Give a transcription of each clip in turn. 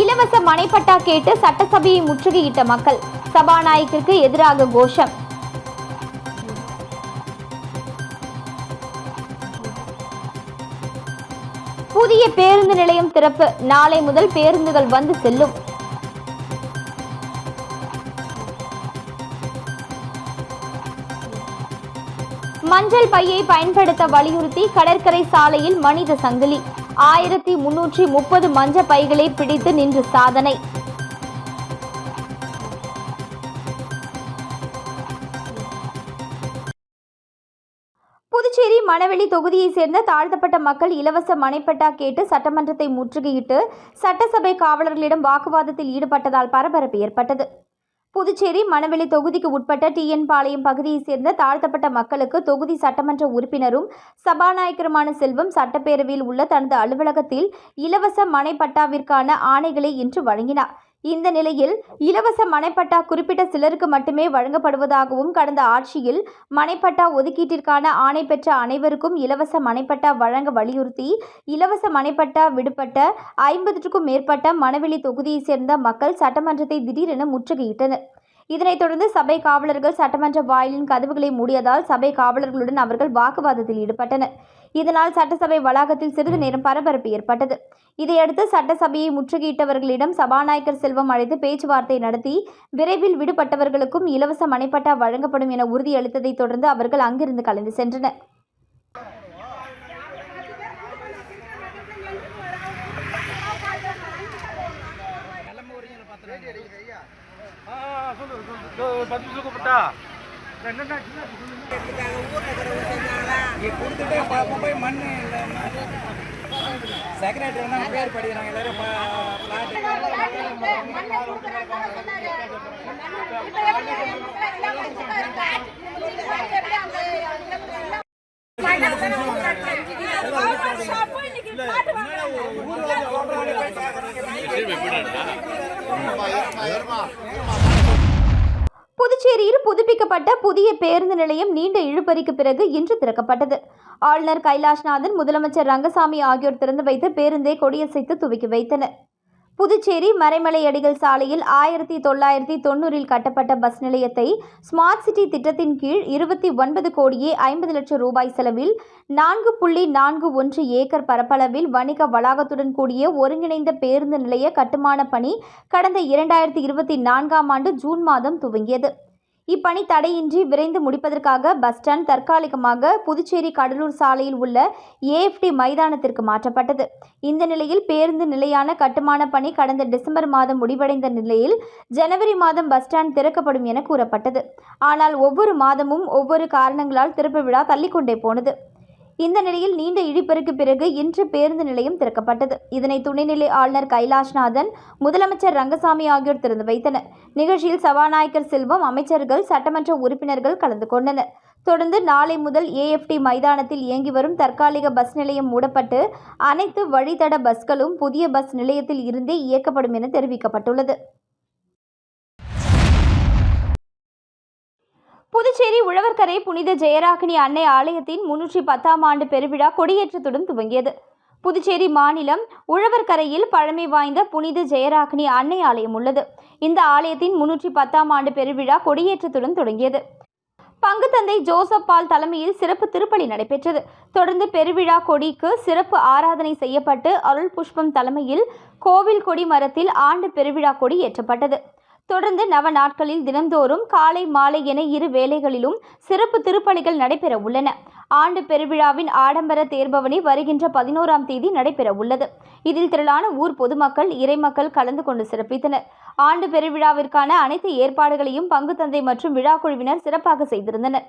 இலவச மனைப்பட்டா கேட்டு சட்டசபையை முற்றுகையிட்ட மக்கள் சபாநாயகருக்கு எதிராக கோஷம். புதிய பேருந்து நிலையம் திறப்பு. நாளை முதல் பேருந்துகள் வந்து செல்லும். மஞ்சள் பையை பயன்படுத்த வலியுறுத்தி கடற்கரை சாலையில் மனித சங்கிலி. ஆயிரத்தி முன்னூற்றி முப்பது மஞ்ச பைகளை பிடித்து நின்று சாதனை. புதுச்சேரி மணவெளி தொகுதியைச் சேர்ந்த தாழ்த்தப்பட்ட மக்கள் இலவச மனைப்பட்டா கேட்டு சட்டமன்றத்தை முற்றுகையிட்டு சட்டசபை காவலர்களிடம் வாக்குவாதத்தில் ஈடுபட்டதால் பரபரப்பு ஏற்பட்டது. புதுச்சேரி மணவெளி தொகுதிக்கு உட்பட்ட டிஎன் பாளையம் பகுதியைச் சேர்ந்த தாழ்த்தப்பட்ட மக்களுக்கு தொகுதி சட்டமன்ற உறுப்பினரும் சபாநாயகருமான செல்வம் சட்டப்பேரவையில் உள்ள தனது அலுவலகத்தில் இலவச மனைப்பட்டாவிற்கான ஆணைகளை இன்று வழங்கினார். இந்த நிலையில் இலவச மனைப்பட்டா குறிப்பிட்ட சிலருக்கு மட்டுமே வழங்கப்படுவதாகவும் கடந்த ஆட்சியில் மனைப்பட்டா ஒதுக்கீட்டிற்கான ஆணை பெற்ற அனைவருக்கும் இலவச மனைப்பட்டா வழங்க வலியுறுத்தி இலவச மனைப்பட்டா விடுபட்ட ஐம்பதுக்கும் மேற்பட்ட மணவெளி தொகுதியைச் சேர்ந்த மக்கள் சட்டமன்றத்தை திடீரென முற்றுகையிட்டனர். இதனைத் தொடர்ந்து சபை காவலர்கள் சட்டமன்ற வாயிலின் கதவுகளை மூடியதால் சபை காவலர்களுடன் அவர்கள் வாக்குவாதத்தில் ஈடுபட்டனர். இதனால் சட்டசபை வளாகத்தில் சிறிது நேரம் பரபரப்பு ஏற்பட்டது. இதையடுத்து சட்டசபையை முற்றுகையிட்டவர்களிடம் சபாநாயகர் செல்வம் அழைத்து பேச்சுவார்த்தை நடத்தி விரைவில் விடுபட்டவர்களுக்கும் இலவச மனைப்பட்டா வழங்கப்படும் என உறுதியளித்ததைத் தொடர்ந்து அவர்கள் அங்கிருந்து கலந்து சென்றனர். பத்து நிமிஷம் கூப்பிட்டா? கொடுத்துட்டு அப்ப போய் மண் செக்ரட்டரி வந்து பேர் படிக்கிறாங்க எல்லாரும் புதுச்சேரியில் புதுப்பிக்கப்பட்ட புதிய பேருந்து நிலையம் நீண்ட இழுபறிக்கு பிறகு இன்று திறக்கப்பட்டது. ஆளுநர் கைலாஷ்நாதன் முதலமைச்சர் ரங்கசாமி ஆகியோர் திறந்து வைத்து பேருந்தை கொடியசைத்து துவக்கி வைத்தனர். புதுச்சேரி மறைமலையடிகள் சாலையில் ஆயிரத்தி தொள்ளாயிரத்தி தொண்ணூறில் கட்டப்பட்ட பஸ் நிலையத்தை ஸ்மார்ட் சிட்டி திட்டத்தின் கீழ் இருபத்தி ஒன்பது கோடியே ஐம்பது லட்சம் ரூபாய் செலவில் நான்கு புள்ளி நான்கு ஒன்று ஏக்கர் பரப்பளவில் வணிக வளாகத்துடன் கூடிய ஒருங்கிணைந்த பேருந்து நிலைய கட்டுமான பணி கடந்த இரண்டாயிரத்தி இருபத்தி நான்காம் ஆண்டு ஜூன் மாதம் துவங்கியது. இப்பணி தடையின்றி விரைந்து முடிப்பதற்காக பஸ் ஸ்டாண்ட் தற்காலிகமாக புதுச்சேரி கடலூர் சாலையில் உள்ள ஏஎஃப்டி மைதானத்திற்கு மாற்றப்பட்டது. இந்த நிலையில் பேருந்து நிலையான கட்டுமான பணி கடந்த டிசம்பர் மாதம் முடிவடைந்த நிலையில் ஜனவரி மாதம் பஸ் ஸ்டாண்ட் திறக்கப்படும் என கூறப்பட்டது. ஆனால் ஒவ்வொரு மாதமும் ஒவ்வொரு காரணங்களால் திறப்பு விழா தள்ளிக்கொண்டே போனது. இந்த நிலையில் நீண்ட இடிப்பெருக்கு பிறகு இன்று பேருந்து நிலையம் திறக்கப்பட்டது. இதனை துணைநிலை ஆளுநர் கைலாஷ்நாதன் முதலமைச்சர் ரங்கசாமி ஆகியோர் திறந்து வைத்தனர். நிகழ்ச்சியில் சபாநாயகர் செல்வம் அமைச்சர்கள் சட்டமன்ற உறுப்பினர்கள் கலந்து கொண்டனர். தொடர்ந்து நாளை முதல் ஏஎஃப்டி மைதானத்தில் இயங்கி வரும் தற்காலிக பஸ் நிலையம் மூடப்பட்டு அனைத்து வழித்தட பஸ்களும் புதிய பஸ் நிலையத்தில் இருந்தே இயக்கப்படும் என தெரிவிக்கப்பட்டுள்ளது. புதுச்சேரி உழவர்கரை புனித ஜெயராகினி அன்னை ஆலயத்தின் முன்னூற்றி பத்தாம் ஆண்டு பெருவிழா கொடியேற்றத்துடன் துவங்கியது. புதுச்சேரி மாநிலம் உழவர்கரையில் பழமை வாய்ந்த புனித ஜெயராகினி அன்னை ஆலயம் உள்ளது. இந்த ஆலயத்தின் முன்னூற்றி பத்தாம் ஆண்டு பெருவிழா கொடியேற்றத்துடன் தொடங்கியது. பங்குத்தந்தை ஜோசப் பால் தலைமையில் சிறப்பு திருப்பலி நடைபெற்றது. தொடர்ந்து பெருவிழா கொடிக்கு சிறப்பு ஆராதனை செய்யப்பட்டு அருள் புஷ்பம் தலைமையில் கோவில் கொடி மரத்தில் ஆண்டு பெருவிழா கொடி ஏற்றப்பட்டது. தொடர்ந்து நவ நாட்களில் தினந்தோறும் காலை மாலை என இரு வேளைகளிலும் சிறப்பு திருப்பலிகள் நடைபெற உள்ளன. ஆண்டு பெருவிழாவின் ஆடம்பர தேர்பவனி வருகின்ற பதினோராம் தேதி நடைபெற உள்ளது. இதில் திரளான ஊர் பொதுமக்கள் இறைமக்கள் கலந்து கொண்டு சிறப்பித்தனர். ஆண்டு பெருவிழாவிற்கான அனைத்து ஏற்பாடுகளையும் பங்குத்தந்தை மற்றும் விழா குழுவினர் சிறப்பாக செய்திருந்தனர்.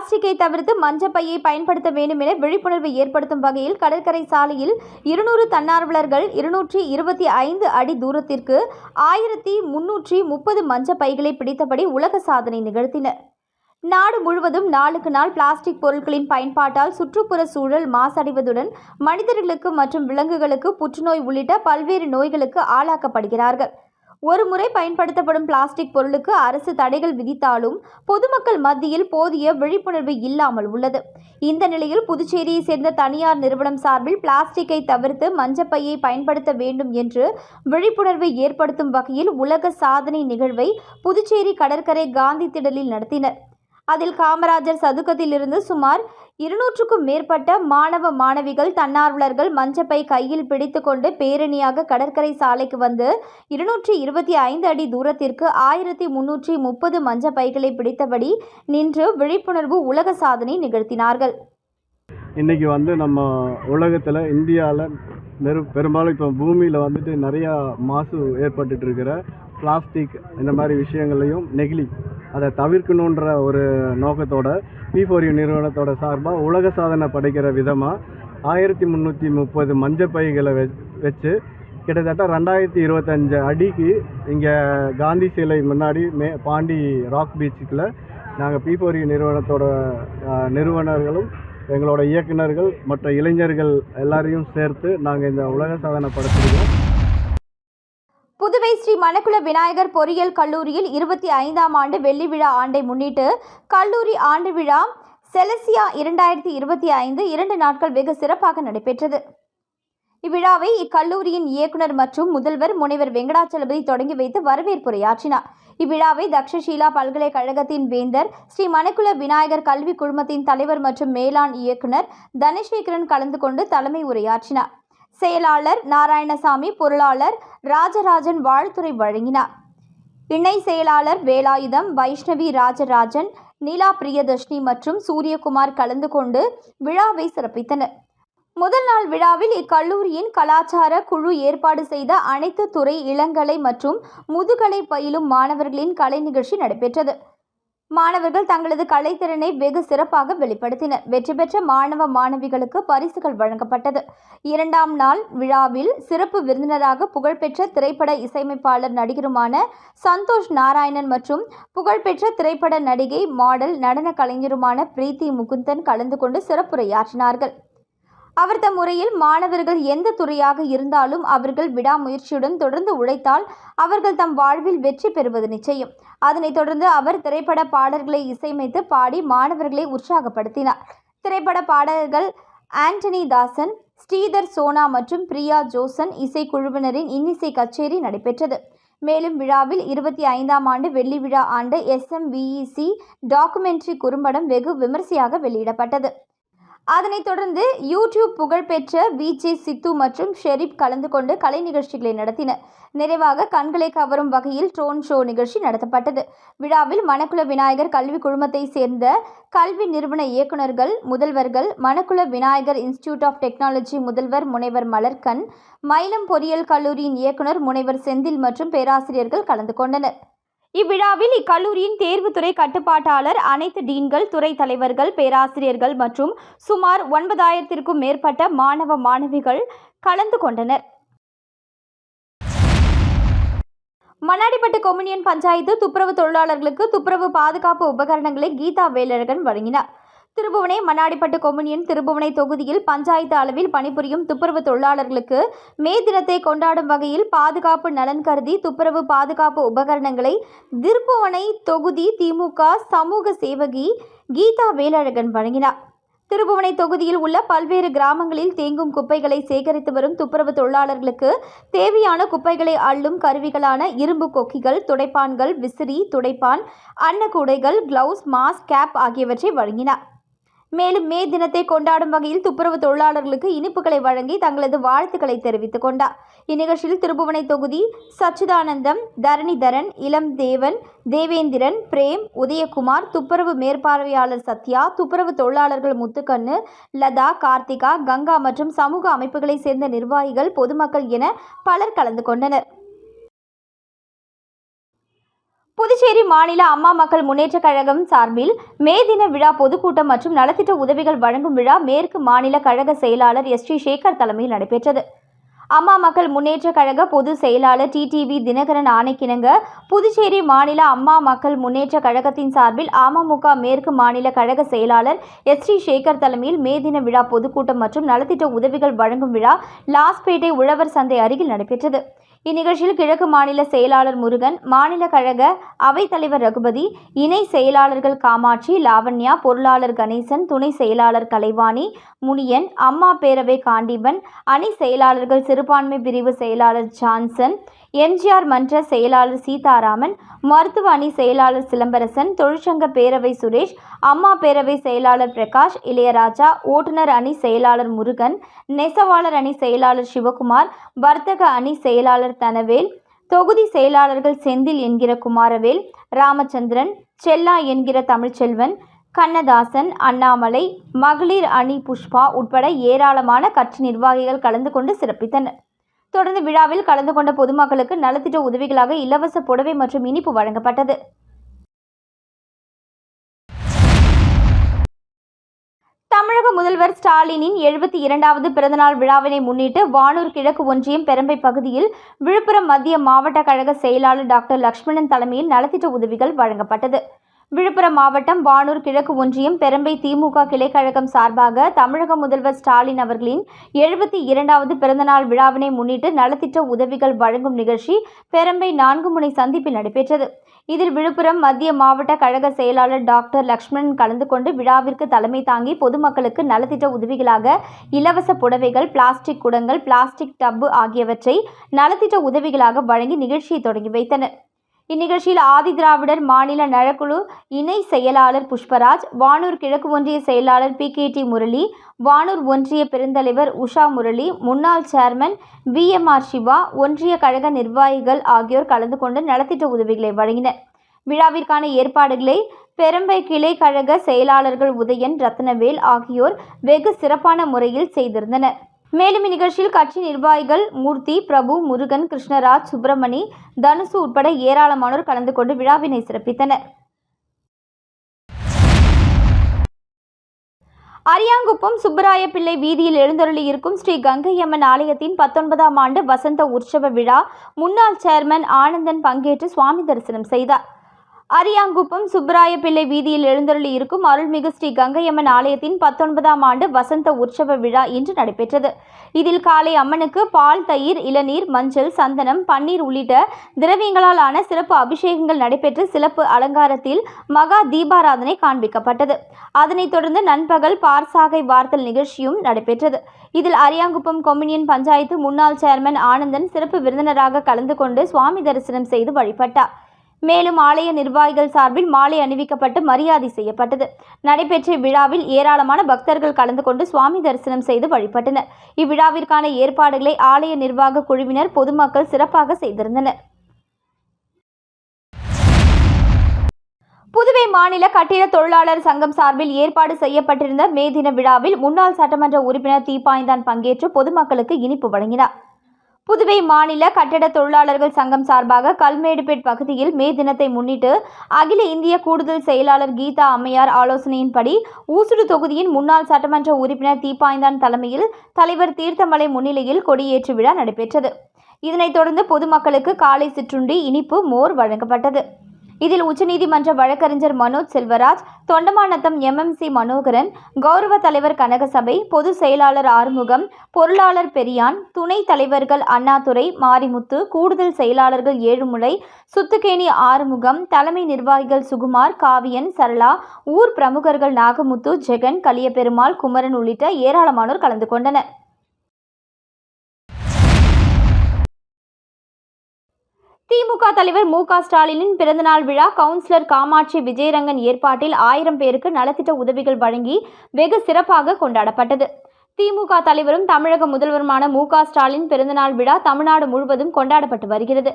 பிளாஸ்டிக்கை தவிர்த்து மஞ்சப்பையை பயன்படுத்த வேண்டும் என விழிப்புணர்வு ஏற்படுத்தும் வகையில் கடற்கரை சாலையில் இருநூறு தன்னார்வலர்கள் இருநூற்றி இருபத்தி ஐந்து அடி தூரத்திற்கு ஆயிரத்தி முன்னூற்றி முப்பது மஞ்சப்பைகளை பிடித்தபடி உலக சாதனை நிகழ்த்தினர். நாடு முழுவதும் நாளுக்கு நாள் பிளாஸ்டிக் பொருட்களின் பயன்பாட்டால் சுற்றுப்புற சூழல் மாசடைவதுடன் மனிதர்களுக்கு மற்றும் விலங்குகளுக்கு புற்றுநோய் உள்ளிட்ட பல்வேறு நோய்களுக்கு ஆளாக்கப்படுகிறார்கள். ஒரு முறை பயன்படுத்தப்படும் பிளாஸ்டிக் பொருளுக்கு அரசு தடைகள் விதித்தாலும் பொதுமக்கள் மத்தியில் போதிய விழிப்புணர்வு இல்லாமல் உள்ளது. இந்த நிலையில் புதுச்சேரியை சேர்ந்த தனியார் நிறுவனம் சார்பில் பிளாஸ்டிக்கை தவிர்த்து மஞ்சப்பையை பயன்படுத்த வேண்டும் என்று விழிப்புணர்வை ஏற்படுத்தும் வகையில் உலக சாதனை நிகழ்வை புதுச்சேரி கடற்கரை காந்தி திடலில் நடத்தினர். அதில் காமராஜர் சதுக்கத்திலிருந்து சுமார் இருநூற்றுக்கும் மேற்பட்ட மாணவ மாணவிகள் தன்னார்வலர்கள் மஞ்சப்பை கையில் பிடித்துக்கொண்டு பேரணியாக கடற்கரை சாலைக்கு வந்து இருநூற்றி இருபத்தி ஐந்து அடி தூரத்திற்கு ஆயிரத்தி முன்னூற்றி முப்பது மஞ்சப்பைகளை பிடித்தபடி நின்று விழிப்புணர்வு உலக சாதனை நிகழ்த்தினார்கள். இன்றைக்கி வந்து நம்ம உலகத்தில் இந்தியாவில் பெரும்பாலும் இப்போ பூமியில் வந்துட்டு நிறையா மாசு ஏற்பட்டுட்டு இருக்கிற பிளாஸ்டிக் இந்த மாதிரி விஷயங்களையும் நெகிழி அதை தவிர்க்கணுன்ற ஒரு நோக்கத்தோட பி ஃபோர் யூ நிறுவனத்தோட சார்பாக உலக சாதனை படைக்கிற விதமாக ஆயிரத்தி முந்நூற்றி முப்பது மஞ்சப்பைகளை வெ வச்சு கிட்டத்தட்ட ரெண்டாயிரத்தி இருபத்தஞ்சு அடிக்கு இங்கே காந்தி சிலை முன்னாடி மே பாண்டி ராக் பீச்சுக்கில் நாங்கள் பி ஃபோர் யூ நிறுவனத்தோட நிறுவனர்களும் எங்களோட இயக்குனர்கள் மற்ற இளைஞர்கள் எல்லாரையும் சேர்த்து நாங்கள் இந்த உலக சாதனை படைச்சிருக்கோம். புதுவை ஸ்ரீ மணக்குள விநாயகர் பொறியியல் கல்லூரியில் இருபத்தி ஐந்தாம் ஆண்டு வெள்ளி விழா ஆண்டை முன்னிட்டு கல்லூரி ஆண்டு விழா செலசியா இரண்டாயிரத்தி இருபத்தி ஐந்து இரண்டு நாட்கள் வெகு சிறப்பாக நடைபெற்றது. இவ்விழாவை இக்கல்லூரியின் இயக்குனர் மற்றும் முதல்வர் முனைவர் வெங்கடாச்சலபதி தொடங்கி வைத்து வரவேற்புரையாற்றினார். இவ்விழாவை தக்ஷஷீலா பல்கலைக்கழகத்தின் வேந்தர் ஸ்ரீ மணக்குல விநாயகர் கல்வி குழுமத்தின் தலைவர் மற்றும் மேலாண் இயக்குனர் தனசேகரன் கலந்து கொண்டு தலைமை உரையாற்றினார். செயலாளர் நாராயணசாமி பொருளாளர் ராஜராஜன் வாழ்த்துறை வழங்கினார். இணை செயலாளர் வேலாயுதம் வைஷ்ணவி ராஜராஜன் நீலா பிரியதர்ஷினி மற்றும் சூரியகுமார் கலந்து கொண்டு விழாவை சிறப்பித்தனர். முதல் நாள் விழாவில் இக்கல்லூரியின் கலாச்சார குழு ஏற்பாடு செய்த அனைத்து துறை இளங்கலை மற்றும் முதுகலை பயிலும் மாணவர்களின் கலை நிகழ்ச்சி நடைபெற்றது. மாணவர்கள் தங்களது கலைத்திறனை வெகு சிறப்பாக வெளிப்படுத்தினர். வெற்றி பெற்ற மாணவ மாணவிகளுக்கு பரிசுகள் வழங்கப்பட்டது. இரண்டாம் நாள் விழாவில் சிறப்பு விருந்தினராக புகழ்பெற்ற திரைப்பட இசையமைப்பாளர் நடிகருமான சந்தோஷ் நாராயணன் மற்றும் புகழ்பெற்ற திரைப்பட நடிகை மாடல் நடன கலைஞருமான பிரீத்தி முகுந்தன் கலந்து கொண்டு சிறப்புரையாற்றினார்கள். அவர் தம் முறையில் மாணவர்கள் எந்த துறையாக இருந்தாலும் அவர்கள் விடாமுயற்சியுடன் தொடர்ந்து உழைத்தால் அவர்கள் தம் வாழ்வில் வெற்றி பெறுவது நிச்சயம். அதனைத் தொடர்ந்து அவர் திரைப்பட பாடல்களை இசையமைத்து பாடி மாணவர்களை உற்சாகப்படுத்தினார். திரைப்பட பாடல்கள் ஆண்டனி தாசன் ஸ்ரீதர் சோனா மற்றும் பிரியா ஜோசன் இசைக்குழுவினரின் இன்னிசை கச்சேரி நடைபெற்றது. மேலும் விழாவில் இருபத்தி ஐந்தாம் ஆண்டு வெள்ளி விழா ஆண்டு எஸ்எம்விஇசி டாக்குமெண்ட்ரி குறும்படம் வெகு விமர்சையாக வெளியிடப்பட்டது. அதனைத் தொடர்ந்து யூடியூப் புகழ்பெற்ற விஜே சித்து மற்றும் ஷெரீப் கலந்து கொண்டு கலை நிகழ்ச்சிகளை நடத்தினர். நிறைவாக கண்களை கவரும் வகையில் ட்ரோன் ஷோ நிகழ்ச்சி நடத்தப்பட்டது. விழாவில் மணக்குள விநாயகர் கல்வி குழுமத்தை சேர்ந்த கல்வி நிறுவன இயக்குநர்கள் முதல்வர்கள் Manakula Vinayagar institute of technology முதல்வர் முனைவர் மலர்கண் மயிலம் பொறியியல் கல்லூரியின் இயக்குனர் முனைவர் செந்தில் மற்றும் பேராசிரியர்கள் கலந்து கொண்டனர். இவ்விழாவில் இக்கல்லூரியின் தேர்வுத்துறை கட்டுப்பாட்டாளர் அனைத்து டீன்கள் துறை தலைவர்கள் பேராசிரியர்கள் மற்றும் சுமார் ஒன்பதாயிரத்திற்கும் மேற்பட்ட மாணவ மாணவிகள் கலந்து கொண்டனர். மண்ணாடிப்பட்டு கொம்யூனியன் பஞ்சாயத்து துப்புரவு தொழிலாளர்களுக்கு துப்புரவு பாதுகாப்பு உபகரணங்களை கீதா வேலழகன் வழங்கினார். திருபுவனை மண்ணாடிப்பட்டு கொம்யூனியன் திருபுவனை தொகுதியில் பஞ்சாயத்து அளவில் பணிபுரியும் துப்புரவு தொழிலாளர்களுக்கு மே தினத்தை கொண்டாடும் வகையில் பாதுகாப்பு நலன் கருதி துப்புரவு பாதுகாப்பு உபகரணங்களை திருபுவனை தொகுதி திமுக சமூக சேவகி கீதா வேலழகன் வழங்கினார். திருபுவனை தொகுதியில் உள்ள பல்வேறு கிராமங்களில் தேங்கும் குப்பைகளை சேகரித்து வரும் துப்புரவு தொழிலாளர்களுக்கு தேவையான குப்பைகளை அள்ளும் கருவிகளான இரும்பு கொக்கிகள் துடைப்பான்கள் விசிறி துடைப்பான் அன்னக்கூடைகள் கிளவுஸ் மாஸ்க் கேப் ஆகியவற்றை வழங்கினார். மேலும் மே தினத்தை கொண்டாடும் வகையில் துப்புரவு தொழிலாளர்களுக்கு இனிப்புகளை வழங்கி தங்களது வாழ்த்துக்களை தெரிவித்துக் கொண்டார். இந்நிகழ்ச்சியில் திருபுவனை தொகுதி சச்சிதானந்தம் தரணிதரன் இளம் தேவன் தேவேந்திரன் பிரேம் உதயகுமார் துப்புரவு மேற்பார்வையாளர் சத்யா துப்புரவு தொழிலாளர்கள் முத்துக்கண்ணு லதா கார்த்திகா கங்கா மற்றும் சமூக அமைப்புகளைச் சேர்ந்த நிர்வாகிகள் பொதுமக்கள் என பலர் கலந்து கொண்டனர். புதுச்சேரி மாநில அம்மா மக்கள் முன்னேற்றக் கழகம் சார்பில் மே தின விழா பொதுக்கூட்டம் மற்றும் நலத்திட்ட உதவிகள் வழங்கும் விழா மேற்கு மாநில கழக செயலாளர் எஸ் டி சேகர் தலைமையில் நடைபெற்றது. அம்மா மக்கள் முன்னேற்றக் கழக பொதுச் செயலாளர் டிடிவி தினகரன் ஆணைக்கிணங்க புதுச்சேரி மாநில அம்மா மக்கள் முன்னேற்றக் கழகத்தின் சார்பில் அமமுக மேற்கு மாநில கழக செயலாளர் எஸ் டி சேகர் தலைமையில் மே தின விழா பொதுக்கூட்டம் மற்றும் நலத்திட்ட உதவிகள் வழங்கும் விழா லாஸ்பேட்டை உழவர் சந்தை அருகில் நடைபெற்றது. இந்நிகழ்ச்சியில் கிழக்கு மாநில செயலாளர் முருகன் மாநில கழக அவைத்தலைவர் ரகுபதி இணை செயலாளர்கள் காமாட்சி லாவண்யா பொருளாளர் கணேசன் துணை செயலாளர் கலைவாணி முனியன் அம்மா பேரவை காண்டிவன் அணி செயலாளர்கள் சிறுபான்மை பிரிவு செயலாளர் ஜான்சன் எம்ஜிஆர் மன்ற செயலாளர் சீதாராமன் மருத்துவ அணி செயலாளர் சிலம்பரசன் தொழிற்சங்க பேரவை சுரேஷ் அம்மா பேரவை செயலாளர் பிரகாஷ் இளையராஜா ஓட்டுநர் அணி செயலாளர் முருகன் நெசவாளர் அணி செயலாளர் சிவகுமார் வர்த்தக அணி செயலாளர் தனவேல் தொகுதி செயலாளர்கள் செந்தில் என்கிற குமாரவேல் ராமச்சந்திரன் செல்லா என்கிற தமிழ்ச்செல்வன் கண்ணதாசன் அண்ணாமலை மகளிர் அணி புஷ்பா உட்பட ஏராளமான கட்சி நிர்வாகிகள் கலந்து கொண்டு சிறப்பித்தனர். தொடர்ந்து விழாவில் கலந்து கொண்ட பொதுமக்களுக்கு நலத்திட்ட உதவிகளாக இலவச புடவை மற்றும் இனிப்பு வழங்கப்பட்டது. தமிழக முதல்வர் ஸ்டாலினின் எழுபத்தி இரண்டாவது பிறந்தநாள் விழாவினை முன்னிட்டு வானூர் கிழக்கு ஒன்றியம் பெரம்பை பகுதியில் விழுப்புரம் மத்திய மாவட்ட கழக செயலாளர் டாக்டர் லக்ஷ்மணன் தலைமையில் நலத்திட்ட உதவிகள் வழங்கப்பட்டது. விழுப்புரம் மாவட்டம் வானூர் கிழக்கு ஒன்றியம் பெரம்பை திமுக கிளைக்கழகம் சார்பாக தமிழக முதல்வர் ஸ்டாலின் அவர்களின் எழுபத்தி இரண்டாவது பிறந்தநாள் விழாவினை முன்னிட்டு நலத்திட்ட உதவிகள் வழங்கும் நிகழ்ச்சி பெரம்பை நான்கு முனை சந்திப்பில் நடைபெற்றது. இதில் விழுப்புரம் மத்திய மாவட்ட கழக செயலாளர் டாக்டர் லக்ஷ்மணன் கலந்து கொண்டு விழாவிற்கு தலைமை தாங்கி பொதுமக்களுக்கு நலத்திட்ட உதவிகளாக இலவச புடவைகள் பிளாஸ்டிக் குடங்கள் பிளாஸ்டிக் டப்பு ஆகியவற்றை நலத்திட்ட உதவிகளாக வழங்கி நிகழ்ச்சியை தொடங்கி வைத்தனர். இந்நிகழ்ச்சியில் ஆதி திராவிடர் மாநில நலக்குழு இணை செயலாளர் புஷ்பராஜ் வானூர் கிழக்கு ஒன்றிய செயலாளர் P K D Murali Vanur ஒன்றிய பெருந்தலைவர் உஷா முரளி முன்னாள் chairman V M R Siva ஒன்றிய கழக நிர்வாகிகள் ஆகியோர் கலந்து கொண்டு நலத்திட்ட உதவிகளை வழங்கினர். விழாவிற்கான ஏற்பாடுகளை பெரம்பை கிளை கழக செயலாளர்கள் உதயன் ரத்னவேல் ஆகியோர் வெகு சிறப்பான முறையில் செய்திருந்தனர். மேலும் இந்நிகழ்ச்சியில் கட்சி நிர்வாகிகள் மூர்த்தி பிரபு முருகன் கிருஷ்ணராஜ் சுப்பிரமணி தனுசு உட்பட ஏராளமானோர் கலந்து கொண்டு விழாவினை சிறப்பித்தனர். அரியாங்குப்பம் சுப்பராய பிள்ளை வீதியில் எழுந்தருளி இருக்கும் ஸ்ரீ கங்கையம்மன் ஆலயத்தின் பத்தொன்பதாம் ஆண்டு வசந்த உற்சவ விழா முன்னாள் சேர்மன் ஆனந்தன் பங்கேற்று சுவாமி தரிசனம் செய்தார். அரியாங்குப்பம் சுப்பராய பிள்ளை வீதியில் எழுந்தருளி இருக்கும் அருள்மிகு ஸ்ரீ கங்கையம்மன் ஆலயத்தின் பத்தொன்பதாம் ஆண்டு வசந்த உற்சவ விழா இன்று நடைபெற்றது. இதில் காலை அம்மனுக்கு பால் தயிர் இளநீர் மஞ்சள் சந்தனம் பன்னீர் உள்ளிட்ட திரவியங்களால் ஆன சிறப்பு அபிஷேகங்கள் நடைபெற்று சிறப்பு அலங்காரத்தில் மகா தீபாராதனை காண்பிக்கப்பட்டது. அதனைத் தொடர்ந்து நண்பகல் பார்சாகை வார்த்தல் நிகழ்ச்சியும் நடைபெற்றது. இதில் அரியாங்குப்பம் கொம்யூனியன் பஞ்சாயத்து முன்னாள் சேர்மன் ஆனந்தன் சிறப்பு விருந்தினராக கலந்து கொண்டு சுவாமி தரிசனம் செய்து வழிபட்டார். மேலும் ஆலய நிர்வாகிகள் சார்பில் மாலை அணிவிக்கப்பட்டு மரியாதை செய்யப்பட்டது. நடைபெற்ற விழாவில் ஏராளமான பக்தர்கள் கலந்து கொண்டு சுவாமி தரிசனம் செய்து வழிபட்டனர். இவ்விழாவிற்கான ஏற்பாடுகளை ஆலய நிர்வாக குழுவினர் பொதுமக்கள் சிறப்பாக செய்திருந்தனர். புதுவை மாநில கட்டிட தொழிலாளர் சங்கம் சார்பில் ஏற்பாடு செய்யப்பட்டிருந்த மே தின விழாவில் முன்னாள் சட்டமன்ற உறுப்பினர் தீபாய்ந்தான் பங்கேற்று பொதுமக்களுக்கு இனிப்பு வழங்கினார். புதுவை மாநில கட்டட தொழிலாளர்கள் சங்கம் சார்பாக கல்மேடுபேட் பகுதியில் மே தினத்தை முன்னிட்டு அகில இந்திய கூடுதல் செயலாளர் கீதா அம்மையார் ஆலோசனையின்படி ஊசுடு தொகுதியின் முன்னாள் சட்டமன்ற உறுப்பினர் தீபாய்ந்தான் தலைமையில் தலைவர் தீர்த்தமலை முன்னிலையில் கொடியேற்று விழா நடைபெற்றது. இதனைத் தொடர்ந்து பொதுமக்களுக்கு காலை சிற்றுண்டி இனிப்பு மோர் வழங்கப்பட்டது. இதில் உச்சநீதிமன்ற வழக்கறிஞர் மனோஜ் செல்வராஜ் தொண்டமாநத்தம் எம்எம்சி மனோகரன் கௌரவ தலைவர் கனகசபை பொதுச் செயலாளர் ஆறுமுகம் பொருளாளர் பெரியான் துணைத் தலைவர்கள் அண்ணாதுரை மாரிமுத்து கூடுதல் செயலாளர்கள் ஏழுமுலை சுத்துக்கேணி ஆறுமுகம் தலைமை நிர்வாகிகள் சுகுமார் காவியன் சரளா ஊர் பிரமுகர்கள் நாகமுத்து ஜெகன் கலியபெருமாள் குமரன் உள்ளிட்ட ஏராளமானோர் கலந்து கொண்டனர். திமுக தலைவர் மு க ஸ்டாலினின் பிறந்தநாள் விழா கவுன்சிலர் காமாட்சி விஜயரங்கன் ஏற்பாட்டில் ஆயிரம் பேருக்கு நலத்திட்ட உதவிகள் வழங்கி வெகு சிறப்பாக கொண்டாடப்பட்டது. திமுக தலைவரும் தமிழக முதல்வருமான மு க ஸ்டாலின் பிறந்தநாள் விழா தமிழ்நாடு முழுவதும் கொண்டாடப்பட்டு வருகிறது.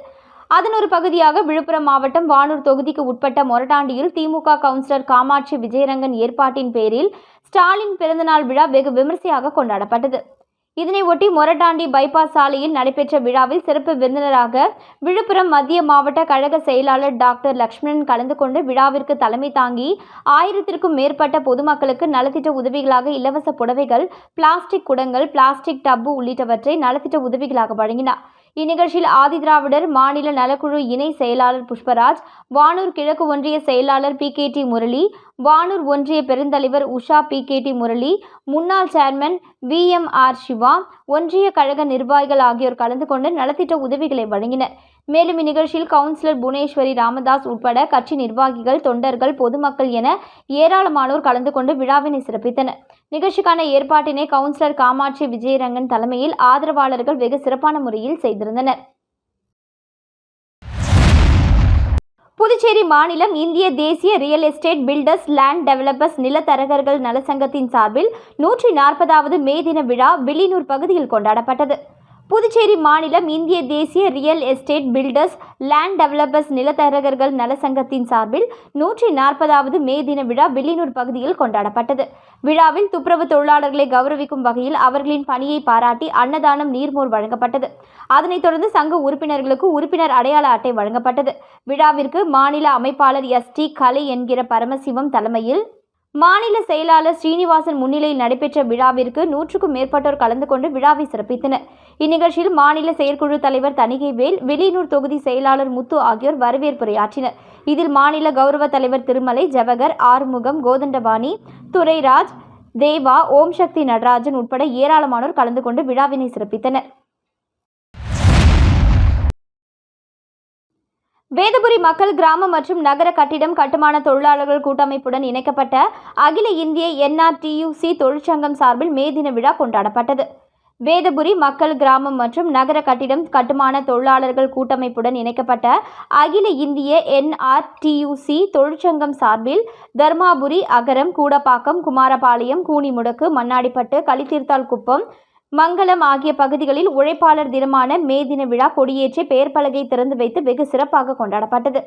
அதன் ஒரு பகுதியாக விழுப்புரம் மாவட்டம் வானூர் தொகுதிக்கு உட்பட்ட மொரட்டாண்டியில் திமுக கவுன்சிலர் காமாட்சி விஜயரங்கன் ஏற்பாட்டின் பேரில் ஸ்டாலின் பிறந்தநாள் விழா வெகு விமரிசையாக கொண்டாடப்பட்டது. இதனை ஒட்டி மொரட்டாண்டி பைபாஸ் சாலையில் நடைபெற்ற விழாவில் சிறப்பு விருந்தினராக விழுப்புரம் மத்திய மாவட்ட கழக செயலாளர் டாக்டர் லக்ஷ்மணன் கலந்து கொண்டு விழாவிற்கு தலைமை தாங்கி ஆயிரத்திற்கும் மேற்பட்ட பொதுமக்களுக்கு நலத்திட்ட உதவிகளாக இலவச புடவைகள் பிளாஸ்டிக் குடங்கள் பிளாஸ்டிக் டப்பு உள்ளிட்டவற்றை நலத்திட்ட உதவிகளாக வழங்கினார். இந்நிகழ்ச்சியில் ஆதிதிராவிடர் மாநில நலக்குழு இணை செயலாளர் புஷ்பராஜ் வானூர் கிழக்கு ஒன்றிய செயலாளர் P K D Murali Vanur ஒன்றிய பெருந்தலைவர் Usha P K D Murali முன்னாள் chairman V M R Siva ஒன்றிய கழக நிர்வாகிகள் ஆகியோர் கலந்து கொண்டு நலத்திட்ட உதவிகளை வழங்கினர். மேலும் இந்நிகழ்ச்சியில் கவுன்சிலர் புவனேஸ்வரி ராமதாஸ் உட்பட கட்சி நிர்வாகிகள் தொண்டர்கள் பொதுமக்கள் என ஏராளமானோர் கலந்து கொண்டு விழாவினை சிறப்பித்தனர். நிகழ்ச்சிக்கான ஏற்பாட்டினை கவுன்சிலர் காமாட்சி விஜயரங்கன் தலைமையில் ஆதரவாளர்கள் வெகு சிறப்பான முறையில் செய்திருந்தனர். புதுச்சேரி மாநிலம் இந்திய தேசிய real estate builders land developers நிலத்தரகர்கள் நலசங்கத்தின் சார்பில் நூற்றி நாற்பதாவது மே தின விழா வில்லியனூர் பகுதியில் கொண்டாடப்பட்டது. புதுச்சேரி மாநிலம் இந்திய தேசிய real estate builders land developers நிலத்தரகர்கள் நலசங்கத்தின் சார்பில் நூற்றி நாற்பதாவது மே தின விழா வில்லியனூர் பகுதியில் கொண்டாடப்பட்டது. விழாவில் துப்புரவு தொழிலாளர்களை கௌரவிக்கும் வகையில் அவர்களின் பணியை பாராட்டி அன்னதானம் நீர்மோர் வழங்கப்பட்டது. அதனைத் தொடர்ந்து சங்க உறுப்பினர்களுக்கு உறுப்பினர் அடையாள அட்டை வழங்கப்பட்டது. விழாவிற்கு மாநில அமைப்பாளர் எஸ் டி கலை என்கிற பரமசிவம் தலைமையில் மாநில செயலாளர் ஸ்ரீனிவாசன் முன்னிலையில் நடைபெற்ற விழாவிற்கு நூற்றுக்கும் மேற்பட்டோர் கலந்து கொண்டு விழாவை சிறப்பித்தனர். இந்நிகழ்ச்சியில் மாநில செயற்குழு தலைவர் தணிகைவேல் வெளியூர் தொகுதி செயலாளர் முத்து ஆகியோர் வரவேற்புரையாற்றினர். இதில் மாநில கௌரவ தலைவர் திருமலை ஜவகர் ஆறுமுகம் கோதண்டபாணி துரைராஜ் தேவா ஓம் சக்தி நடராஜன் உட்பட ஏராளமானோர் கலந்து கொண்டு விழாவினை சிறப்பித்தனர். வேதபுரி மக்கள் கிராம மற்றும் நகர கட்டிடம் கட்டுமான தொழிலாளர்கள் கூட்டமைப்புடன் இணைக்கப்பட்ட அகில இந்திய என்ஆர்டியூசி தொழிற்சங்கம் சார்பில் மே தின விழா கொண்டாடப்பட்டது. வேதபுரி மக்கள் கிராமம் மற்றும் நகர கட்டிடம் கட்டுமான தொழிலாளர்கள் கூட்டமைப்புடன் இணைக்கப்பட்ட அகில இந்திய என்ஆர்டியூசி தொழிற்சங்கம் சார்பில் தர்மாபுரி அகரம் கூடப்பாக்கம் குமாரபாளையம் கூனிமுடக்கு மண்ணாடிப்பட்டு களித்தீர்த்தால் குப்பம் மங்களம் ஆகிய பகுதிகளில் உழைப்பாளர் தினமான மே தின விழா கொடியேற்றி பெயர் திறந்து வைத்து வெகு சிறப்பாக கொண்டாடப்பட்டது.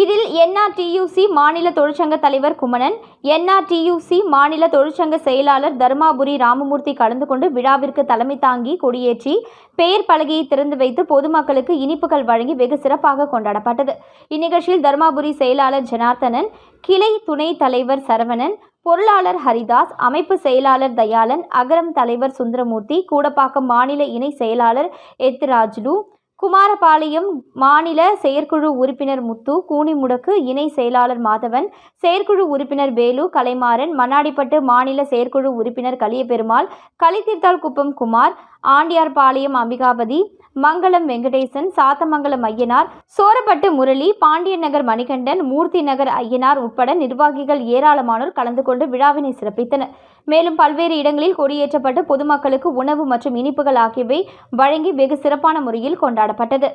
இதில் என்ஆர்டியூசி மாநில தொழிற்சங்க தலைவர் குமணன் என்ஆர்டியூசி மாநில தொழிற்சங்க செயலாளர் தர்மாபுரி ராமமூர்த்தி கலந்து கொண்டு விழாவிற்கு தலைமை தாங்கி கொடியேற்றி பெயர் பலகையை திறந்து வைத்து பொதுமக்களுக்கு இனிப்புகள் வழங்கி வெகு சிறப்பாக கொண்டாடப்பட்டது. இந்நிகழ்ச்சியில் தர்மாபுரி செயலாளர் ஜனார்த்தனன் கிளை துணை தலைவர் சரவணன் பொருளாளர் ஹரிதாஸ் அமைப்பு செயலாளர் தயாளன் அகரம் தலைவர் சுந்தரமூர்த்தி கூடப்பாக்கம் மாநில இணை செயலாளர் எத்ராஜ்லு குமாரபாளையம் மாநில செயற்குழு உறுப்பினர் முத்து கூனிமுடக்கு இணை செயலாளர் மாதவன் செயற்குழு உறுப்பினர் வேலு கலைமாறன் மண்ணாடிப்பட்டு மாநில செயற்குழு உறுப்பினர் கலியபெருமாள் களித்தீர்த்தால் குப்பம் குமார் ஆண்டியார்பாளையம் அம்பிகாபதி மங்களம் வெங்கடேசன் சாத்தமங்கலம் ஐயனார் சோரப்பட்டு முரளி பாண்டியன் நகர் மணிகண்டன் மூர்த்தி நகர் ஐயனார் உட்பட நிர்வாகிகள் ஏராளமானோர் கலந்து கொண்டு விழாவினை சிறப்பித்தனர். மேலும் பல்வேறு இடங்களில் கொடியேற்றப்பட்டு பொதுமக்களுக்கு உணவு மற்றும் இனிப்புகள் ஆகியவை வழங்கி வெகு சிறப்பான முறையில் கொண்டாடப்பட்டது.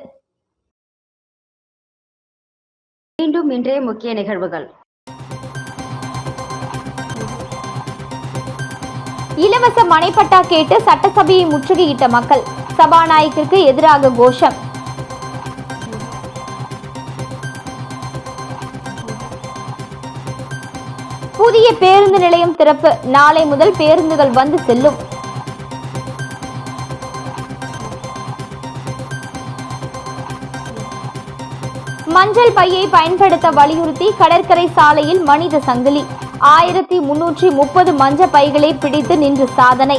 மீண்டும் இன்றைய முக்கிய நிகழ்வுகள். இலவச மனைப்பட்டா கேட்டு சட்டசபையை முற்றுகையிட்ட மக்கள். சபாநாயகருக்கு எதிராக கோஷம். புதிய பேருந்து நிலையம் திறப்பு. நாளை முதல் பேருந்துகள் வந்து செல்லும். மஞ்சள் பையை பயன்படுத்த வலியுறுத்தி கடற்கரை சாலையில் மனித சங்கிலி. ஆயிரத்தி முன்னூற்றி முப்பது மஞ்சள் பைகளை பிடித்து நின்று சாதனை.